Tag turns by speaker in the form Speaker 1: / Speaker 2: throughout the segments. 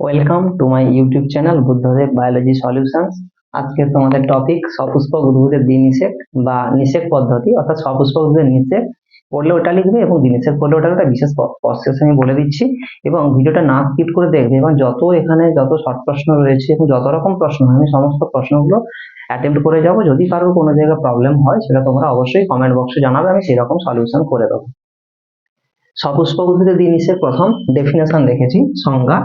Speaker 1: Welcome to my YouTube channel Buddhadeb biology solutions আজকে তোমাদের topic সপুষ্পক উদ্ভিদের দ্বিনিষেক বা নিষেক পদ্ধতি, অর্থাৎ সপুষ্পক উদ্ভিদের নিষেক পড়লে ওটা লিখবে এবং দ্বিনিষেক পড়লে ওটা একটা বিশেষ প্রসেস আমি বলে দিচ্ছি। এবং ভিডিওটা না স্কিপ করে দেখবে এবং যত এখানে যত শর্ট প্রশ্ন রয়েছে এবং যত রকম প্রশ্ন আমি সমস্ত প্রশ্নগুলো অ্যাটেম্প্ট করে যাব। যদি কারোর কোনো জায়গায় প্রবলেম হয়, সেটা তোমরা অবশ্যই কমেন্ট বক্সে জানাবে, আমি সেরকম সলিউশন করে দেবো। সপুষ্পক উদ্ভিদের দ্বিনিষেক প্রথম ডেফিনেশন দেখেছি, সংজ্ঞা।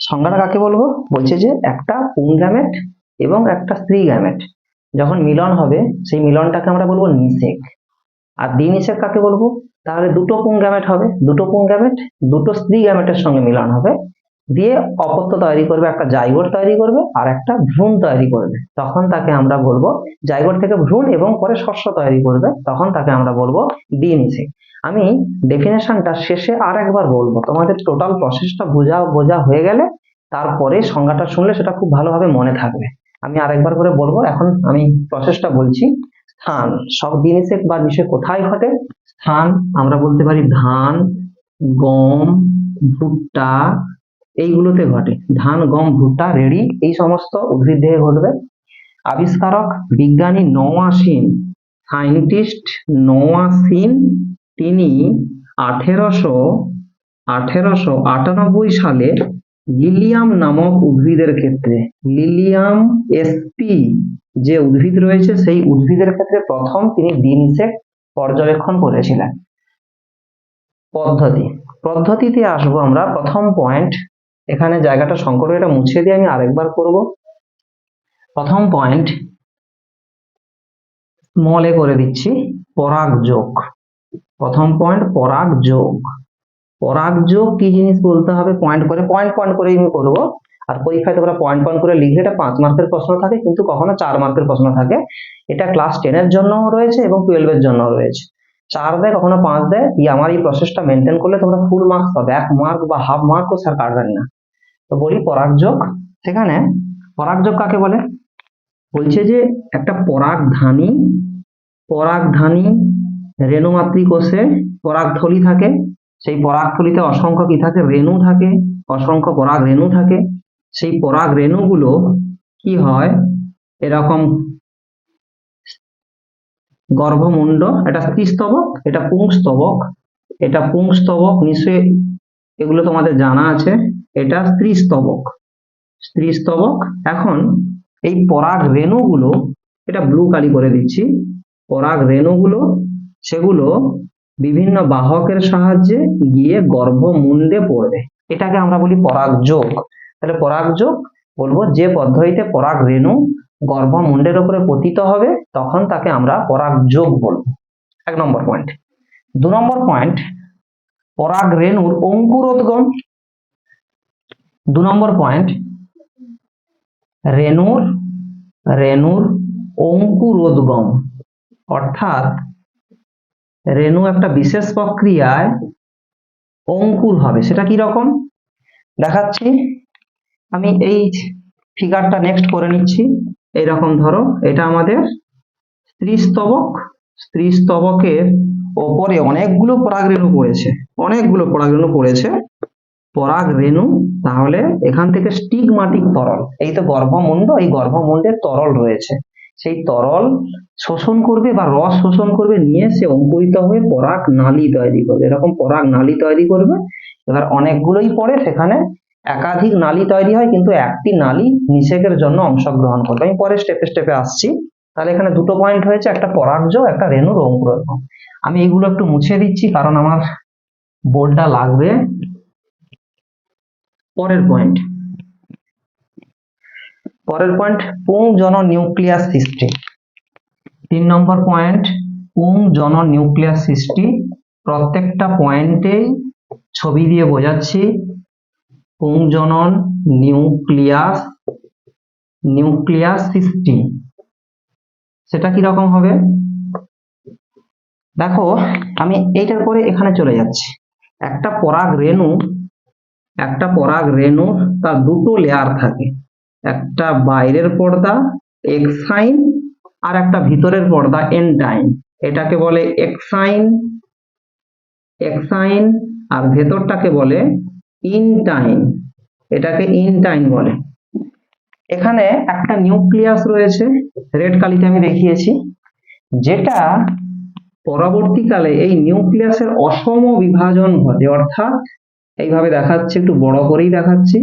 Speaker 1: সংজ্ঞাটা কাকে বলব? বলছে যে একটা পুং গ্যামেট এবং একটা স্ত্রী গ্যামেট যখন মিলন হবে, সেই মিলনটাকে আমরা বলব নিষেক। আর দ্বিনিষেক কাকে বলব? তাহলে দুটো পুং গ্যামেট হবে? দুটো পুং গ্যামেট দুটো স্ত্রী গ্যামেটের সঙ্গে মিলন হবে। দিয়ে অপত্য তৈরি করবে, একটা জাইগোট তৈরি করবে আর একটা ভ্রূণ তৈরি করবে। তখন তাকে আমরা বলব, জাইগোট থেকে ভ্রূণ এবং পরে শস্য তৈরি করবে, তখন তাকে আমরা বলব দ্বিনিষেক আমি ডেফিনেশনটা শেষে আর একবার বলব, তোমাদের টোটাল প্রসেসটা বোঝা বোঝা হয়ে গেলে তারপরে সংজ্ঞাটা শুনলে সেটা খুব ভালোভাবে মনে থাকবে। আমি আরেকবার করে বলব, এখন আমি প্রসেসটা বলছি, স্থান। সব জিনিসের বা বিষয় কোথায় ঘটে? স্থান, আমরা বলতে পারি ধান, গম, ভুট্টা এইগুলোতে ঘটে। ধান, গম, ভুট্টা, রেডি, এই সমস্ত উদ্ভিদ দেহে ঘটবে। আবিষ্কারক বিজ্ঞানী নওয়াসিন সায়েন্টিস্ট নওয়াসিন তিনি আঠেরোশো আঠেরোশো আটানব্বই সালে লিলিয়াম নামক উদ্ভিদের ক্ষেত্রে, লিলিয়াম এসপি যে উদ্ভিদ রয়েছে, সেই উদ্ভিদের ক্ষেত্রে প্রথম তিনি দিনসেক পর্যবেক্ষণ করেছিলেন। পদ্ধতি। পদ্ধতিতে আসব আমরা। প্রথম পয়েন্ট এখানে জায়গাটা সংকট এটা মুছে দিয়ে আমি আরেকবার করব। প্রথম পয়েন্ট মলে করে দিচ্ছি, পরাগ যোগ। প্রথম পয়েন্ট পরাগ যোগ। পরাগ যোগ কি জিনিস বলতে হবে? পয়েন্ট করে পয়েন্ট পয়েন্ট করে আমি করব। আর পরীক্ষায় তোমরা পয়েন্ট পয়েন্ট করে লিখলে এটা পাঁচ মার্কের প্রশ্ন থাকে, কিন্তু কখনো চার মার্কের প্রশ্ন থাকে। এটা ক্লাস টেনের জন্য রয়েছে এবং টুয়েলভের জন্য রয়েছে। চার দেয়, কখনো পাঁচ দেয় আমার এই প্রসেসটা মেনটেন করলে তোমরা ফুল মার্কস পাবে। এক মার্ক বা হাফ মার্কও স্যার কাটবেন না। তো বলি পরাগযোগ, সেখানে পরাগযোগ কাকে বলে? বলছে যে একটা পরাগধানী পরাগধানী রেণুমাতৃ কোষে পরাগথলি থাকে, সেই পরাগথলিতে অসংখ্য কি থাকে? রেণু থাকে, অসংখ্য পরাগ রেণু থাকে। সেই পরাগ রেণুগুলো কি হয়? এরকম গর্ভমুণ্ড, এটা স্ত্রীস্তবক এটা পুংস্তবক। এটা পুংস্তবক নিশ্চয়ই এগুলো তোমাদের জানা আছে। এটা স্ত্রীস্তবক স্ত্রীস্তবক এখন এই পরাগ রেণুগুলো, এটা ব্লু কালি করে দিচ্ছি, পরাগ রেণুগুলো, সেগুলো বিভিন্ন বাহকের সাহায্যে গিয়ে গর্ভমুণ্ডে পড়বে। এটাকে আমরা বলি পরাগযোগ তাহলে পরাগযোগ বলব যে পদ্ধতিতে পরাগ রেণু গর্ভমুণ্ডের উপরে পতিত হবে, তখন তাকে আমরা পরাগযোগ বলব। এক নম্বর পয়েন্ট দু নম্বর পয়েন্ট পরাগ রেণুর অঙ্কুরোদ্গম। দু নম্বর পয়েন্ট রেণুর রেণুর অঙ্কুরোদ্গম। অর্থাৎ রেণু একটা বিশেষ প্রক্রিয়ায় অঙ্কুর হবে। সেটা কি রকম? দেখাচ্ছি। আমি এই ফিগারটা নেক্সট করে নিচ্ছি। এইরকম ধরো, এটা আমাদের স্ত্রীস্তবক। স্ত্রীস্তবকের ওপরে অনেকগুলো পরাগ রেণু পড়েছে। অনেকগুলো পরাগ রেণু পড়েছে। পরাগ রেণু, তাহলে এখান থেকে স্টিগমাটিক তরল। এই তো গর্ভমুণ্ড, এই গর্ভমুণ্ডের তরল রয়েছে। সেই তরল শোষণ করবে বা রস শোষণ করবে নিয়ে সে অঙ্কুরিত হয়ে পরাগ নালী তৈরি করবে। এরকম পরাগ নালী তৈরি করবে। এবার অনেকগুলোই পড়ে সেখানে একাধিক নালী তৈরি হয়, কিন্তু একটি নালী নিষেকের জন্য অংশগ্রহণ করবে। আমি পরে স্টেপে স্টেপে আসছি। তাহলে এখানে দুটো পয়েন্ট হয়েছে, একটা পরাগজ, একটা রেণুর অঙ্কুরোদ্গম। আমি এগুলো একটু মুছে দিচ্ছি, কারণ আমার বোর্ডটা লাগবে। পরের পয়েন্ট পরের পয়েন্ট পুং জন নিউক্লিয়াস সৃষ্টি। তিন নম্বর পয়েন্ট পুং জন নিউক্লিয়াস সৃষ্টি। প্রত্যেকটা পয়েন্টেই ছবি দিয়ে বোঝাচ্ছি। পুং জনন নিউক্লিয়াস নিউক্লিয়াস সৃষ্টি। সেটা কি রকম হবে? দেখো, আমি এইটার পরে এখানে চলে যাচ্ছি। একটা পরাগ রেণু একটা পরাগ রেণু, তার দুটো লেয়ার থাকে। একটা বাইরের পর্দা এক্সাইন আর একটা ভিতরের পর্দা এনটাইন এটাকে বলে এক্সাইন এক্সাইন আর ভেতরটাকে বলে ইনটাইন এটাকে ইনটাইন বলে। এখানে একটা নিউক্লিয়াস রয়েছে রেড কালিতে আমি দেখিয়েছি, যেটা পরবর্তীকালে এই নিউক্লিয়াসের অসম বিভাজন ঘটে, অর্থাৎ এইভাবে দেখাচ্ছে, একটু বড় করেই দেখাচ্ছি।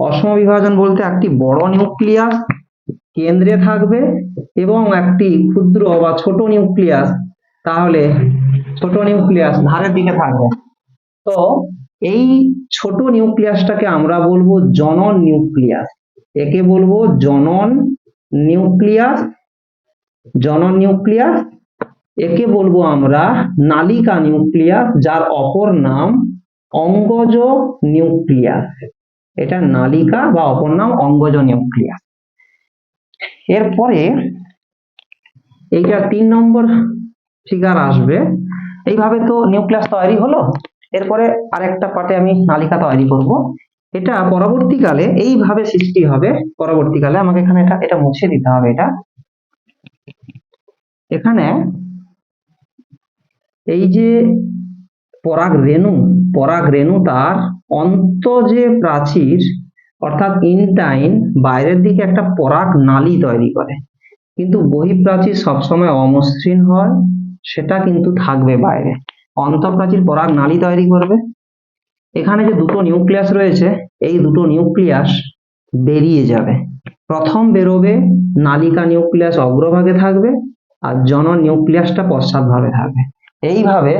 Speaker 1: অসম বিভাজন বলতে একটি বড় নিউক্লিয়াস কেন্দ্রে থাকবে এবং একটি ক্ষুদ্র বা ছোট নিউক্লিয়াস, তাহলে ছোট নিউক্লিয়াস ধারের দিকে থাকবে। তো এই ছোট নিউক্লিয়াসটাকে আমরা বলব জনন নিউক্লিয়াস। একে বলব জনন নিউক্লিয়াস জনন নিউক্লিয়াস। একে বলব আমরা নালিকা নিউক্লিয়াস, যার অপর নাম অঙ্গজ নিউক্লিয়াস এটা নালিকা বা অপর নাম অঙ্গজ নিউক্লিয়াস এরপরে এইটা তিন নম্বর ফিগার আসবে। এইভাবে তো নিউক্লিয়াস তৈরি হলো। এরপরে আরেকটা পার্টে আমি নালিকা তৈরি করব। এটা পরবর্তীকালে এইভাবে সৃষ্টি হবে। পরবর্তীকালে আমাকে এখানে এটা এটা মুছে দিতে হবে এটা। এখানে এই যে পরাগ রেণু পরাগ রেণু তার অন্ত যে প্রাচীর, অর্থাৎ ইনটাইন বাইরের দিকে একটা পরাগ নালী তৈরি করে। কিন্তু বহিঃপ্রাচীর সবসময় অমসৃণ হয়, সেটা কিন্তু থাকবে বাইরে। অন্তঃপ্রাচীর পরাগ নালী তৈরি করবে। এখানে যে দুটো নিউক্লিয়াস রয়েছে, এই দুটো নিউক্লিয়াস বেরিয়ে যাবে। প্রথম বেরোবে নালিকা নিউক্লিয়াস অগ্রভাগে থাকবে, আর জন নিউক্লিয়াসটা পশ্চাৎভাগে থাকবে। এইভাবে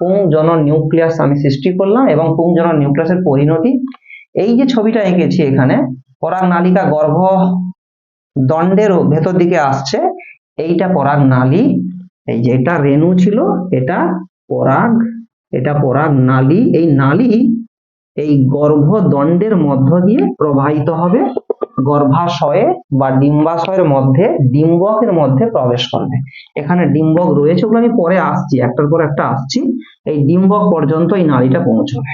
Speaker 1: পুং জনন নিউক্লিয়াস আমি সৃষ্টি করলাম এবং পুং জনন নিউক্লিয়াসের পরিণতি। এই যে ছবিটা এঁকেছি এখানে, পরাগ নালিকা গর্ভ দণ্ডের ভেতর দিকে আসছে। এইটা পরাগ নালী। এই যে এটা রেণু ছিল, এটা পরাগ এটা পরাগ নালী। এই নালী এই গর্ভদণ্ডের মধ্য দিয়ে প্রবাহিত হবে। গর্ভাশয়ে বা ডিম্বাশয়ের মধ্যে, ডিম্বকের মধ্যে প্রবেশ করবে। এখানে ডিম্বক রয়েছে ওগুলো আমি পরে আসছি, একটার পর একটা আসছি। এই ডিম্বক পর্যন্ত এই নালীটা পৌঁছবে।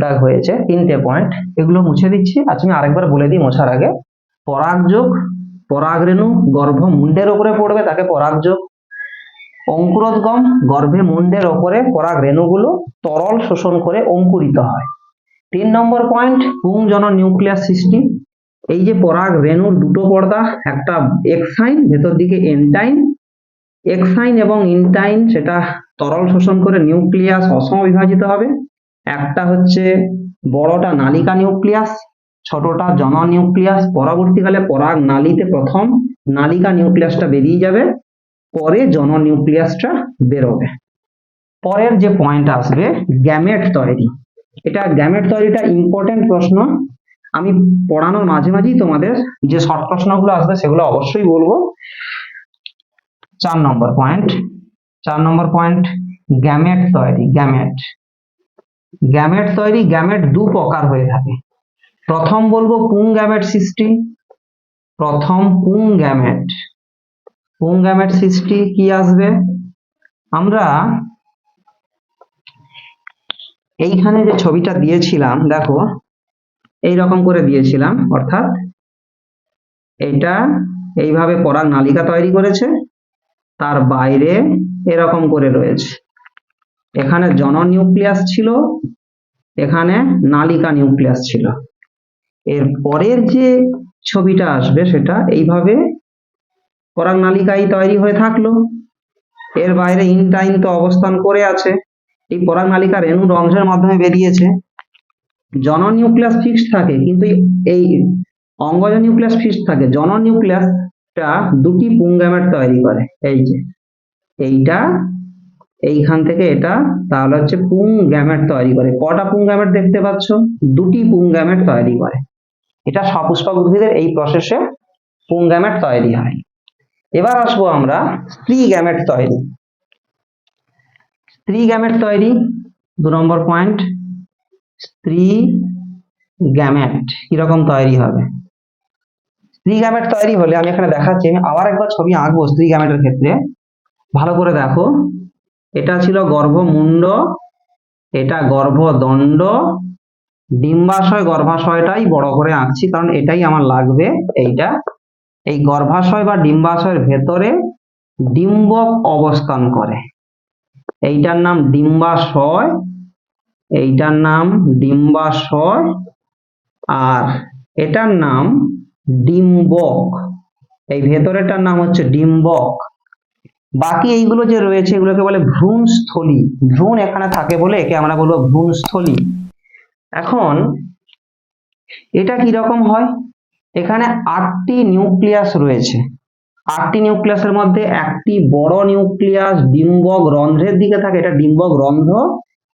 Speaker 1: দাগ হয়েছে, তিনটে পয়েন্ট এগুলো মুছে দিচ্ছি। আচ্ছা আমি আরেকবার বলে দিই মোছার আগে। পরাগযোগ পরাগরেণু গর্ভ মুন্ডের উপরে পড়বে তাকে পরাগযোগ অঙ্কুরোদ্গম, গর্ভে মুন্ডের ওপরে পরাগ রেণুগুলো তরল শোষণ করে অঙ্কুরিত হয়। তিন নম্বর পয়েন্ট পুংজন নিউক্লিয়াস সৃষ্টি। এই যে পরাগ রেণুর দুটো পর্দা, একটা এক্সাইন ভেতর দিকে এনটাইন এক্সাইন এবং ইনটাইন সেটা তরল শোষণ করে নিউক্লিয়াস অসম বিভাজিত হবে। একটা হচ্ছে বড়টা নালিকা নিউক্লিয়াস ছোটটা জন নিউক্লিয়াস পরবর্তীকালে পরাগ নালীতে প্রথম নালিকা নিউক্লিয়াসটা বেরিয়ে যাবে, পরে জন নিউক্লিয়াসটা বেরোবে। পরের যে পয়েন্ট আসবে গ্যামেট তৈরি এটা গ্যামেট তৈরিটা ইম্পর্টেন্ট প্রশ্ন। আমি পড়ানোর মাঝে মাঝেই তোমাদের যে শর্ট প্রশ্নগুলো আসবে সেগুলো অবশ্যই বলব। চার নম্বর পয়েন্ট চার নম্বর পয়েন্ট গ্যামেট তৈরি গ্যামেট গ্যামেট তৈরি গ্যামেট দু প্রকার হয়ে থাকে। প্রথম বলব পুং গ্যামেট সৃষ্টি। প্রথম পুং গ্যামেট পুং গ্যামেট সৃষ্টি কি আসবে? আমরা এইখানে যে ছবিটা দিয়েছিলাম, দেখো এই রকম করে দিয়েছিলাম, অর্থাৎ এটা এইভাবে পরাগ নালিকা তৈরি করেছে, তার বাইরে এরকম করে রয়েছে। এখানে জন নিউক্লিয়াস ছিল, এখানে নালিকা নিউক্লিয়াস ছিল। এর পরের যে ছবিটা আসবে, সেটা এইভাবে পরাগ নালিকাই তৈরি হয়ে থাকল। এর বাইরে ইনটাইন তো অবস্থান করে আছে। এই পরাগ নালিকা রেণুর অংশের মাধ্যমে বেরিয়েছে। জন নিউক্লিয়াস ফিক্সড থাকে, কিন্তু এই অঙ্গজ নিউক্লিয়াস ফিক্সড থাকে। জন নিউক্লিয়াসটা দুটি পুংগ্যামেট তৈরি করে, এই যে। এইটা, এইখান থেকে এটা, তাহলে হচ্ছে পুং গ্যামেট তৈরি করে। কটা পুং গ্যামেট দেখতে পাচ্ছ? দুটি পুং গ্যামেট তৈরি করে। এটা সপুষ্পক উদ্ভিদের এই প্রসেসে পুং গ্যামেট তৈরি হয়। এবার আসব আমরা স্ত্রী গ্যামেট তৈরি। স্ত্রী গ্যামেট তৈরি, দু নম্বর পয়েন্ট স্ত্রী গ্যামেট কীরকম তৈরি হবে? স্ত্রী গ্যামেট তৈরি হলে আমি এখানে দেখাচ্ছি, আমি আবার একবার ছবি আঁকবো স্ত্রী গ্যামেটের ক্ষেত্রে। ভালো করে দেখো, এটা ছিল গর্ভমুণ্ড, এটা গর্ভদণ্ড, ডিম্বাশয়, গর্ভাশয়টাই বড় করে আঁকছি, কারণ এটাই আমার লাগবে, এইটা। এই গর্ভাশয় বা ডিম্বাশয়ের ভেতরে ডিম্বক অবস্থান করে। এইটার নাম ডিম্বাশয়, এইটার নাম ডিম্বাশয়, আর এটার নাম ডিম্বক। এই ভেতরেরটার নাম হচ্ছে ডিম্বক। বাকি এইগুলো যে রয়েছে, এগুলোকে বলে ভ্রূণস্থলী। ভ্রূণ এখানে থাকে বলে একে আমরা বলব ভ্রূণস্থলী। এখন, এটা কি রকম হয়? এখানে আটটি নিউক্লিয়াস রয়েছে। আটটি নিউক্লিয়াসের মধ্যে একটি বড় নিউক্লিয়াস ডিম্বক রন্ধ্রের দিকে থাকে, এটা ডিম্বক রন্ধ্র,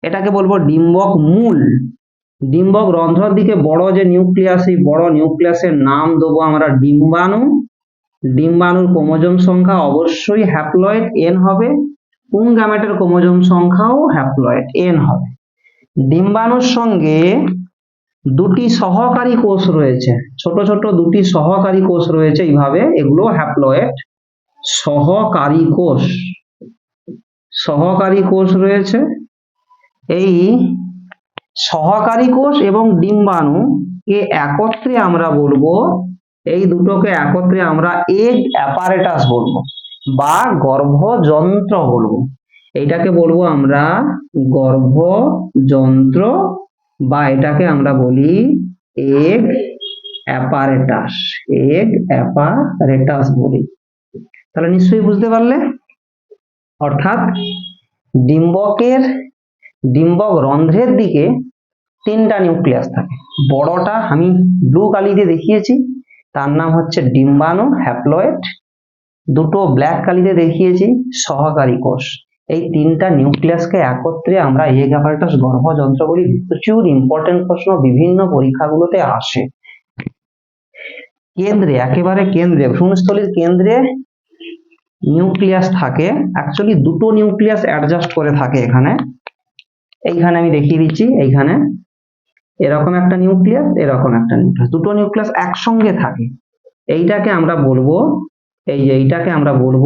Speaker 1: এটাকে বলব ডিম্বক মূল। ডিম্বক রন্ধ্রর দিকে বড় যে নিউক্লিয়াস এই বড় নিউক্লিয়াসের নাম দেবো আমরা ডিম্বাণু। ডিম্বাণুর ক্রোমোজোম সংখ্যা অবশ্যই হ্যাপ্লয়েড এন হবে। পুং গ্যামেটের ক্রোমোজোম সংখ্যাও হ্যাপ্লয়েড এন হবে। ডিম্বাণুর সঙ্গে দুটি সহকারী কোষ রয়েছে। ছোট ছোট দুটি সহকারী কোষ রয়েছে এইভাবে। এগুলো হ্যাপ্লয়েড সহকারী কোষ। সহকারী কোষ রয়েছে। এই সহকারী কোষ এবং ডিম্বাণু কে একত্রে আমরা বলব, এই দুটোকে একত্রে আমরা এগ অ্যাপারেটাস বলব বা গর্ভযন্ত্র বলব। এইটাকে বলব আমরা গর্ভযন্ত্র বা এটাকে আমরা বলি এগ অ্যাপারেটাস এগ অ্যাপারেটাস বলি। তাহলে নিশ্চয়ই বুঝতে পারলে? অর্থাৎ ডিম্বকের, ডিম্বক রন্ধ্রের দিকে তিনটা নিউক্লিয়াস থাকে। বড়টা আমি ব্লু কালি দিয়ে দেখিয়েছি, তার নাম হচ্ছে ডিম্বাণু হ্যাপ্লয়েড। দুটো ব্ল্যাক কালিতে দেখিয়েছি, সহকারী কোষ। এই তিনটা নিউক্লিয়াসকে একত্রে আমরা এগ অ্যাপারেটাস গর্ভযন্ত্র বলি প্রচুর ইম্পর্টেন্ট প্রশ্ন বিভিন্ন পরীক্ষাগুলোতে আসে। কেন্দ্রে, একেবারে কেন্দ্রে, ভ্রূণস্থলীর কেন্দ্রে নিউক্লিয়াস থাকে। অ্যাকচুয়ালি দুটো নিউক্লিয়াস অ্যাডজাস্ট করে থাকে এখানে। এইখানে আমি দেখিয়ে দিচ্ছি, এইখানে। এরকম একটা নিউক্লিয়াস, এরকম একটা নিউক্লিয়াস। দুটো নিউক্লিয়াস একসঙ্গে থাকে। এইটাকে আমরা বলব, এই যে এইটাকে আমরা বলব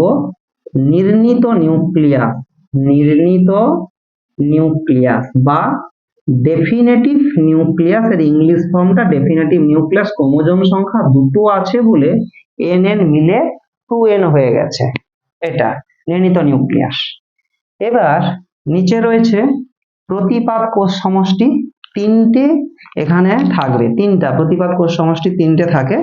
Speaker 1: নির্ণিত নিউক্লিয়াস। নির্ণিত নিউক্লিয়াস বা ডেফিনেটিভ নিউক্লিয়াস এর ইংলিশ ফর্মটা ডেফিনেটিভ নিউক্লিয়াস ক্রোমোজোম সংখ্যা দুটো আছে বলে এন এন মিলে টু এন হয়ে গেছে। এটা নির্ণীত নিউক্লিয়াস এবার নিচে রয়েছে প্রতিপাদ কোষ সমষ্টি তিনটে এখানে থাকবে। তিনটা প্রতিপাদ কোষ সমষ্টি তিনটে থাকে।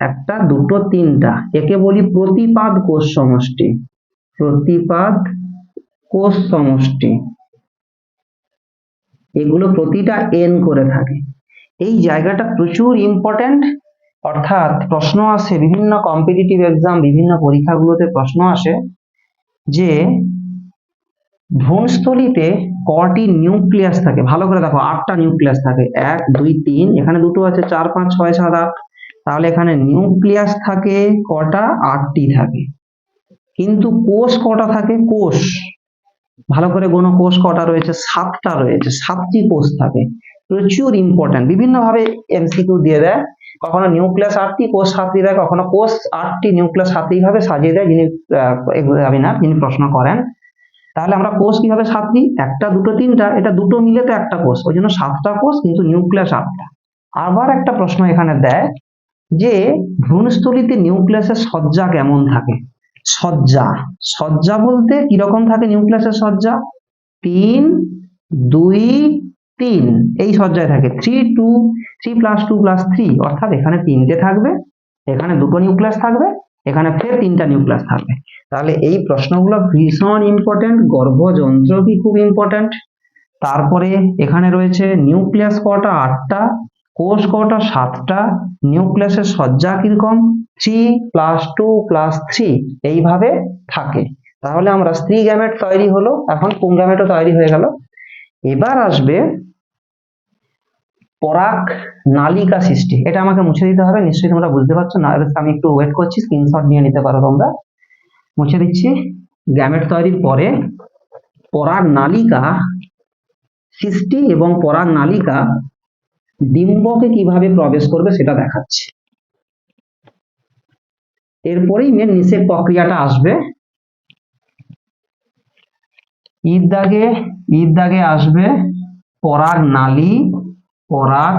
Speaker 1: একটা, দুটো, তিনটা। একে বলি প্রতিপাদ কোষ সমষ্টি। প্রতিপাদ কোষ সমষ্টি। এগুলো প্রতিটা এন করে থাকে। এই জায়গাটা প্রচুর ইম্পর্ট্যান্ট অর্থাৎ প্রশ্ন আসে, বিভিন্ন কম্পিটিটিভ এক্সাম বিভিন্ন পরীক্ষাগুলোতে প্রশ্ন আসে যে ভ্রূণস্থলীতে কটি নিউক্লিয়াস থাকে? ভালো করে দেখো, আটটা নিউক্লিয়াস থাকে। এক, দুই, তিন, এখানে দুটো আছে, চার, পাঁচ, ছয়, সাত, আট। তাহলে এখানে নিউক্লিয়াস থাকে, কটা? আটটি থাকে। কিন্তু কোষ কটা থাকে? কোষ। ভালো করে গোনো, কোষ কটা রয়েছে? সাতটা রয়েছে, সাতটি কোষ থাকে। প্রচুর ইম্পর্ট্যান্ট বিভিন্ন ভাবে এমসিকিউ দিয়ে দেয়। কখনো নিউক্লিয়াস আটটি, কোষ সাতটি দেয়, কখনো কোষ আটটি নিউক্লিয়াস সাতটি ভাবে সাজিয়ে দেয়, যিনি এক্সামিনার যিনি প্রশ্ন করেন। তাহলে আমরা কোষ কীভাবে সাতটি? একটা, দুটো, তিনটা, এটা দুটো মিলে তো একটা কোষ। ওই জন্য সাতটা কোষ, কিন্তু নিউক্লিয়াস আটটা। আবার একটা প্রশ্ন এখানে দেয় যে ভ্রূণস্থলীতে নিউক্লিয়াসের সজ্জা কেমন থাকে? সজ্জা। সজ্জা বলতে কীরকম থাকে নিউক্লিয়াসের সজ্জা? তিন, দুই, তিন। এই সজ্জায় থাকে। Three two three plus two plus three অর্থাৎ এখানে তিনটে থাকবে, এখানে দুটো নিউক্লিয়াস থাকবে, এখানে ফের তিনটা নিউক্লিয়াস থাকবে। তাহলে এই প্রশ্নগুলো ভীষণ ইম্পর্টেন্ট গর্ভযন্ত্র কি খুব ইম্পর্টেন্ট তারপরে এখানে রয়েছে নিউক্লিয়াস কটা আটটা, কোষ কটা সাতটা নিউক্লিয়াসের সজ্জা কীরকম? Three plus two plus three এইভাবে থাকে। তাহলে আমরা স্ত্রী গ্যামেট তৈরি হলো, এখন পুংগ্যামেটও তৈরি হয়ে গেল। এবার আসবে পরাগ নালিকা সৃষ্টি। এটা আমাকে মুছে দিতে হবে, নিশ্চয়ই তোমরা বুঝতে পারছ। না আমি একটু ওয়েট করছি স্ক্রিনশট নিয়ে নিতে পারো তোমরা। মুছে দিচ্ছি। গ্যামেট তৈরির পরে পরাগ নালিকা সৃষ্টি এবং পরাগ নালিকা ডিম্বকে কীভাবে প্রবেশ করবে সেটা দেখাচ্ছি। এরপরেই মেন নিষেক প্রক্রিয়াটা আসবে। ঈদ দাগে ঈদ দাগে আসবে পরাগ নালী, পরাগ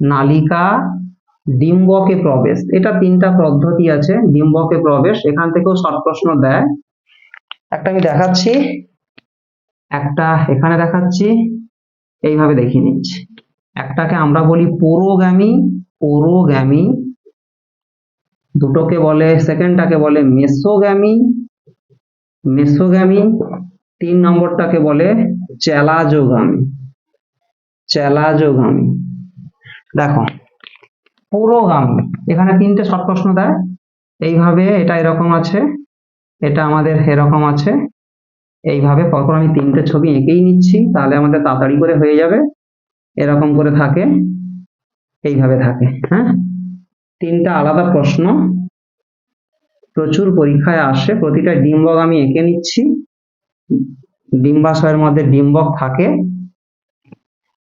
Speaker 1: নালিকা, ডিম্বকে প্রবেশ। এটা তিনটা পদ্ধতি আছে, ডিম্বকে প্রবেশ। এখান থেকেও শর্ট প্রশ্ন দেয়। একটা আমি দেখাচ্ছি,
Speaker 2: একটা এখানে দেখাচ্ছি, এইভাবে দেখিয়ে নিচ্ছি। একটাকে আমরা বলি পুরোগামী পুরোগামী দুটোকে বলে, সেকেন্ডটাকে বলে মেসোগামী মেসোগামী তিন নম্বরটাকে বলে চেলাজোগামী চেলাজোগামী দেখো, পুরোগামী। এখানে তিনটে শর্ট প্রশ্ন দেয়। এইভাবে এটা এরকম আছে, এটা আমাদের এরকম আছে। এইভাবে পরপর আমি তিনটে ছবি এঁকেই নিচ্ছি, তাহলে আমাদের তাড়াতাড়ি করে হয়ে যাবে। এরকম করে থাকে, এইভাবে থাকে হ্যাঁ? তিনটা আলাদা প্রশ্ন। প্রচুর পরীক্ষায় আসে, প্রতিটা ডিম্বক আমি এঁকে নিচ্ছি। ডিম্বাশয়ের মধ্যে ডিম্বক থাকে।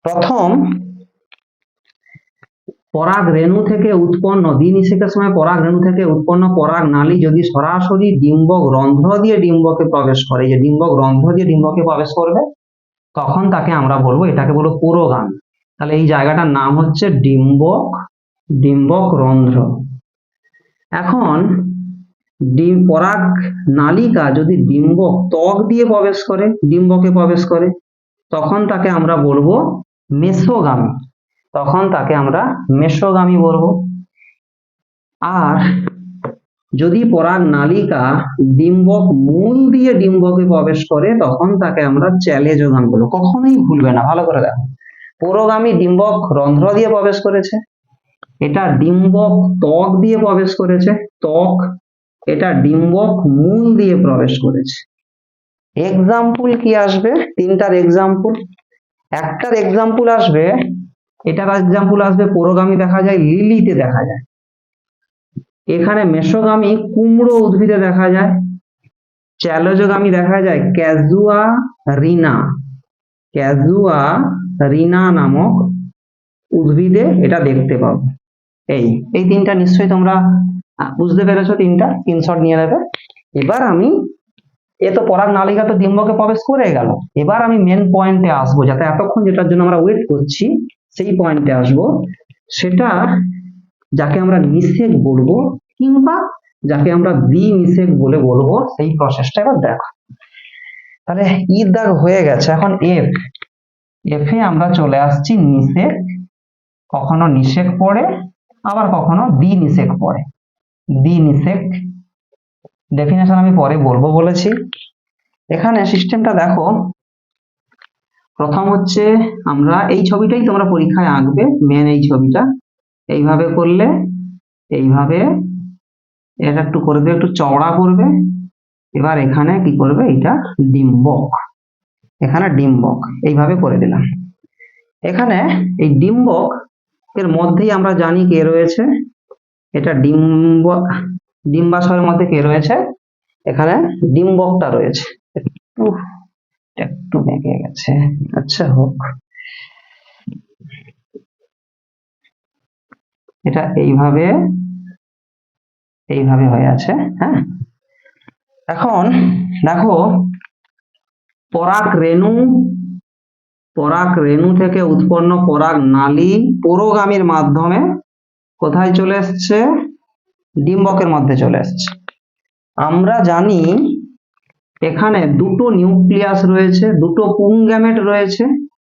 Speaker 2: প্রথম, পরাগ রেণু থেকে উৎপন্ন, দ্বিনিষেকের সময় পরাগ রেণু থেকে উৎপন্ন পরাগ নালী যদি সরাসরি ডিম্বক রন্ধ্র দিয়ে ডিম্বকে প্রবেশ করে, যে ডিম্বক রন্ধ্র দিয়ে ডিম্বকে প্রবেশ করবে, তখন তাকে আমরা বলব, এটাকে বলব পুরোগান তাহলে এই জায়গাটার নাম হচ্ছে ডিম্বক ডিম্বক রন্ধ্র। এখন ডিম পরাগ নালিকা যদি ডিম্বক ত্বক দিয়ে প্রবেশ করে, ডিম্বকে প্রবেশ করে, তখন তাকে আমরা বলব মেসোগামী। তখন তাকে আমরা মেসোগামী বলব। আর যদি পরাগ নালিকা ডিম্বক মূল দিয়ে ডিম্বকে প্রবেশ করে, তখন তাকে আমরা চ্যালেজোগামী বলব। কখনোই ভুলবে না, ভালো করে দেখো। পুরোগামী ডিম্বক রন্ধ্র দিয়ে প্রবেশ করেছে। এটা ডিম্বক ত্বক দিয়ে প্রবেশ করেছে। ত্বক, এটা ডিম্বক মূল দিয়ে প্রবেশ করেছে। এক্সাম্পল কি আসবে? তিনটার এক্সাম্পল একটার এক্সাম্পল আসবে, এটার এক্সাম্পল আসবে পুরোগামী দেখা যায়, লিলিতে দেখা যায়। এখানে মেষগামী কুমড়ো উদ্ভিদে দেখা যায়। চ্যালোজগামী দেখা যায় ক্যাজুয়া রিনা। ক্যাজুয়া রিনা নামক উদ্ভিদে এটা দেখতে পাবো। এই এই তিনটা নিশ্চয়ই তোমরা বুঝতে পেরেছ তিনটা স্ক্রিনশট নিয়ে নেবে। এবার আমি, এ তো পরাগ নালিকা তো ডিম্বকে প্রবেশ করে গেল। এবার আমি মেন পয়েন্টে আসব, যাতে এতক্ষণ যেটার জন্য আমরা ওয়েট করছি, সেই পয়েন্টে আসব। সেটা, যাকে আমরা নিষেক বলব, কিংবা যাকে আমরা দ্বি নিষেক বলে বলব, সেই প্রসেসটা এবার দেখো। তাহলে ঈদ দাগ হয়ে গেছে। এখন এফ এফে আমরা চলে আসছি নিষেক কখনো নিষেক পড়ে আবার কখনো দ্বি নিষেক পড়ে দ্বি নিষেক ডেফিনেশন আমি পরে বলব বলেছি। এখানে সিস্টেমটা দেখো। প্রথম হচ্ছে আমরা এই ছবিটাই তোমরা পরীক্ষায় আঁকবে মেন এই ছবিটা। এইভাবে করলে, এইভাবে এটা একটু করে দেবে একটু চওড়া করবে। এবার এখানে কি করবে? এটা ডিম্বক। এখানে ডিম্বক। এইভাবে করে দিলাম। এখানে এই ডিম্বক এর মধ্যেই আমরা জানি কে রয়েছে। এটা ডিম্ব, ডিম্বাশয়ের মধ্যে কে রয়েছে? এখানে ডিম্বকটা রয়েছে। একটু একটু বেঁকে গেছে। আচ্ছা হোক। এটা এইভাবে এইভাবে হয়ে আছে হ্যাঁ? এখন দেখো, পরাগ রেণু পরাগ রেণু থেকে উৎপন্ন পরাগ নালী পুরোগামীর মাধ্যমে কোথায় চলে এসছে? ডিম্বকের মধ্যে চলে এসছে। আমরা জানি এখানে দুটো নিউক্লিয়াস রয়েছে, দুটো পুংগ্যামেট রয়েছে।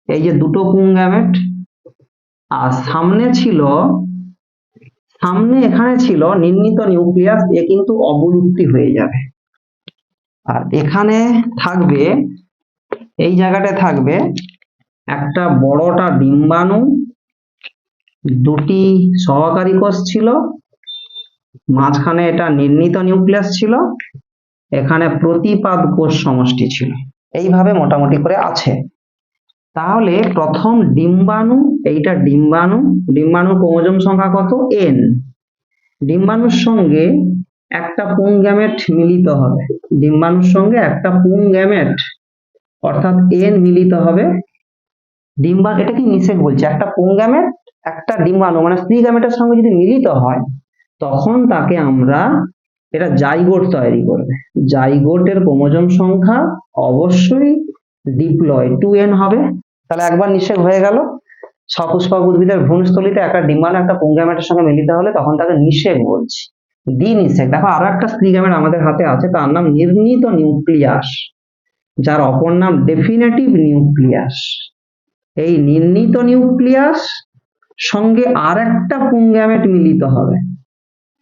Speaker 2: এই যে দুটো পুংগ্যামেট আর সামনে ছিল, সামনে এখানে ছিল নির্মিত নিউক্লিয়াস, এ কিন্তু অবলুপ্তি হয়ে যাবে। আর এখানে থাকবে, এই জায়গাটায় থাকবে একটা বড়টা ডিম্বাণু, দুটি সহকারী কোষ ছিল, মাঝখানে এটা নির্ণীত নিউক্লিয়াস ছিল, এখানে প্রতিপাদ কোষ সমষ্টি ছিল। এইভাবে মোটামুটি করে আছে। তাহলে প্রথম ডিম্বাণু, এইটা ডিম্বাণু ডিম্বাণু ক্রোমোজোম সংখ্যা কত? এন। ডিম্বাণুর সঙ্গে একটা পুং গ্যামেট মিলিত হবে। ডিম্বাণুর সঙ্গে একটা পুং গ্যামেট, অর্থাৎ এন মিলিত হবে। ডিম্বা এটা কি নিষেক বলছে? একটা পুংগ্যামেট একটা ডিম্বাণু মানে স্ত্রী গ্যামেটের সঙ্গে যদি মিলিত হয়, তখন তাকে আমরা এটা জাইগোট তৈরি করবে। জাইগোটের ক্রোমোজোম সংখ্যা অবশ্যই ডিপ্লয় টু এন হবে। তাহলে একবার নিষেক হয়ে গেল। সপুষ্পক উদ্ভিদের ভ্রূণস্থলিতে একটা ডিম্বাণু, একটা পুংগ্যামেটের সঙ্গে মিলিত হলে তখন তাকে নিষেক বলছি। ডি নিষেক দেখো, আরও একটা স্ত্রী গ্যামেট আমাদের হাতে আছে, তার নাম নির্ণীত নিউক্লিয়াস, যার অপর নাম ডেফিনেটিভ নিউক্লিয়াস এই নির্ণীত নিউক্লিয়াস সঙ্গে আর একটা পুংগ্যামেট মিলিত হবে।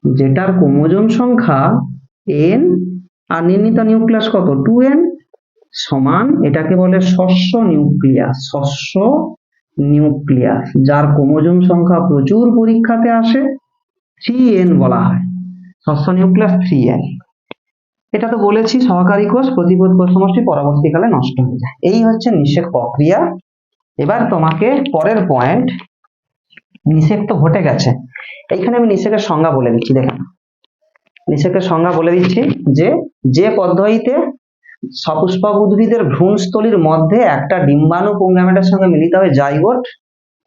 Speaker 2: যেটার ক্রোমোজোম সংখ্যা এন আর নির্ণীত নিউক্লিয়াস কত? টু এন সমান এটাকে বলে শস্য নিউক্লিয়াস শস্য নিউক্লিয়াস, যার ক্রোমোজোম সংখ্যা প্রচুর পরীক্ষাতে আসে থ্রি এন বলা হয়। শস্য নিউক্লিয়াস থ্রি এন এটা তো বলেছি, সহকারী কোষ প্রতিপদ কোষ সমষ্টি পরবর্তীকালে নষ্ট হয়ে যায়। এই হচ্ছে নিষেক প্রক্রিয়া। এবার তোমাকে পরের পয়েন্ট নিষেক তো ঘটে গেছে। এইখানে আমি নিষেকের সংজ্ঞা বলে দিচ্ছি, দেখেন। নিষেকের সংজ্ঞা বলে দিচ্ছি যে যে পদ্ধতিতে সপুষ্পক উদ্ভিদের ভ্রূণস্থলীর মধ্যে একটা ডিম্বাণু পুংগামেটের সঙ্গে মিলিত হয়ে জাইগোট,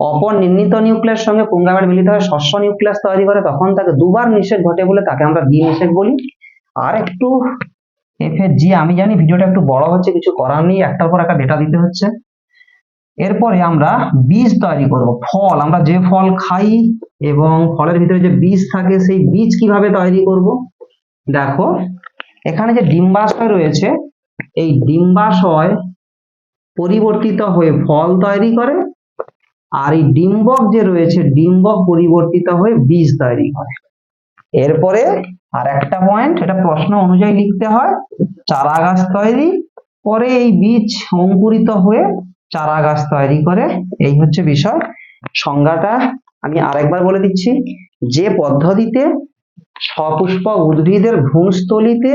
Speaker 2: অপর নির্ণীত নিউক্লিয়াস সঙ্গে পুংগামেট মিলিত হয়ে শস্য নিউক্লিয়াস তৈরি করে, তখন তাকে দুবার নিষেক ঘটে বলে তাকে আমরা দ্বি নিষেক বলি। আর একটু এফ জি আমি জানি ভিডিওটা একটু বড় হচ্ছে, কিছু করার নেই, একটার পর একটা ডেটা দিতে হচ্ছে। এরপরে আমরা বীজ তৈরি করব, ফল। আমরা যে ফল খাই এবং ফলের ভিতরে যে বীজ থাকে, সেই বীজ কীভাবে তৈরি করব? দেখো, এখানে যে ডিম্বাশয় রয়েছে, এই ডিম্বাশয় পরিবর্তিত হয়ে ফল তৈরি করে, আর এই ডিম্বক যে রয়েছে, ডিম্বক পরিবর্তিত হয়ে বীজ তৈরি করে। এরপরে আর একটা পয়েন্ট এটা প্রশ্ন অনুযায়ী লিখতে হয় চারা গাছ তৈরি, পরে এই বীজ অঙ্কুরিত হয়ে চারা গাছ তৈরি করে, এই হচ্ছে বিষয়। সংজ্ঞাটা আমি আরেকবার বলে দিচ্ছি। যে পদ্ধতিতে সপুষ্পক উদ্ভিদের ভ্রূণস্থলিতে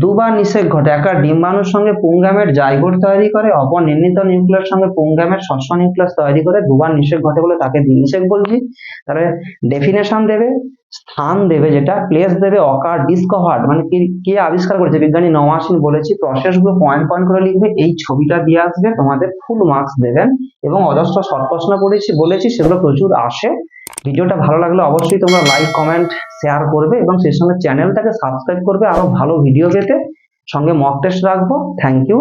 Speaker 2: দুবার নিষেক ঘটে, একটা ডিম্বাণুর সঙ্গে পুংগামেট জাইগোট তৈরি করে, অপর নির্ণীত নিউক্লিয়ার সঙ্গে পুংগামেট শস্য নিউক্লিয়াস তৈরি করে দুবার নিষেক ঘটে বলে তাকে নিষেক বলছি। তাহলে ডেফিনেশন দেবে। স্থান দেবে যেটা প্লেস দেবে, অকার ডিসকভার্ড মানে কি আবিষ্কার করেছে? বিজ্ঞানী নওয়াসিন বলেছি প্রসেসগুলো পয়েন্ট পয়েন্ট করে লিখবে, এই ছবিটা দিয়ে আসবে, তোমাদের ফুল মার্কস দেবেন, এবং অজস্র শর্ট প্রশ্ন করেছি, বলেছি, সেগুলো প্রচুর আসে। ভিডিওটা ভালো লাগলে অবশ্যই তোমরা লাইক কমেন্ট শেয়ার করবে, এবং সেই সঙ্গে চ্যানেলটাকে সাবস্ক্রাইব করবে, আরও ভালো ভিডিও পেতে। সঙ্গে মক টেস্ট রাখব। Thank you